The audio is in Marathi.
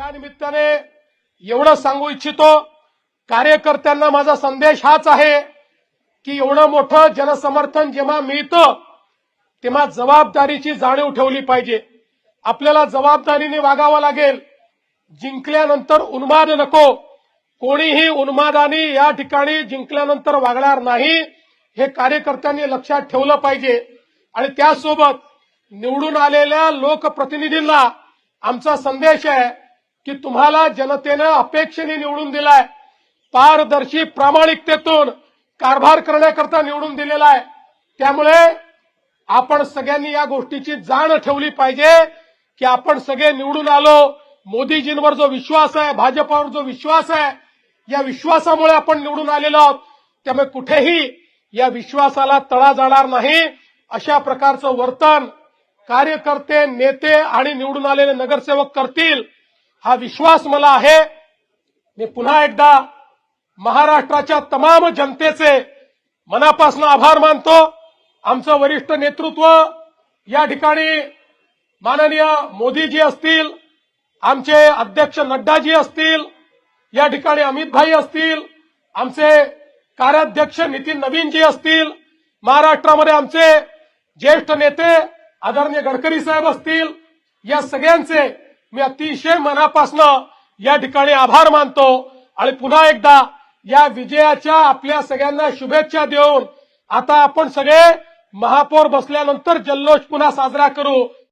या निमित्ताने एवढं सांगू इच्छितो कार्यकर्त्यांना माझा संदेश हाच आहे की एवढं मोठं जनसमर्थन जेव्हा मिळतं तेव्हा जबाबदारीची जाणीव ठेवली पाहिजे. आपल्याला जबाबदारीने वागावं लागेल. जिंकल्यानंतर उन्माद नको. कोणीही उन्मादाने या ठिकाणी जिंकल्यानंतर वागणार नाही हे कार्यकर्त्यांनी लक्षात ठेवलं पाहिजे. आणि त्यासोबत निवडून आलेल्या लोकप्रतिनिधींना आमचा संदेश आहे की तुम्हाला जनतेनं अपेक्षेने निवडून दिलाय. पारदर्शी प्रामाणिकतेतून कारभार करण्याकरता निवडून दिलेला आहे. त्यामुळे आपण सगळ्यांनी या गोष्टीची जाण ठेवली पाहिजे की आपण सगळे निवडून आलो. मोदीजींवर जो विश्वास आहे भाजपावर जो विश्वास आहे या विश्वासामुळे आपण निवडून आलेलो आहोत. त्यामुळे कुठेही या विश्वासाला तळा जाणार नाही. अशा प्रकारचं वर्तन कार्यकर्ते नेते आणि निवडून आलेले नगरसेवक करतील. हा विश्वास मला आहे. मी पुन्हा एकदा महाराष्ट्राच्या तमाम जनतेचे मनापासून आभार मानतो. आमचं वरिष्ठ नेतृत्व या ठिकाणी माननीय मोदीजी असतील आमचे अध्यक्ष नड्डाजी असतील या ठिकाणी अमितभाई असतील आमचे कार्याध्यक्ष नितीन नवीनजी असतील महाराष्ट्रामध्ये आमचे ज्येष्ठ नेते आदरणीय गडकरी साहेब असतील या सगळ्यांचे मी अतिशय मनापासनं या ठिकाणी आभार मानतो आणि पुन्हा एकदा या विजयाच्या आपल्या सगळ्यांना शुभेच्छा देऊन आता आपण सगळे महापौर बसल्यानंतर जल्लोष पुन्हा साजरा करू.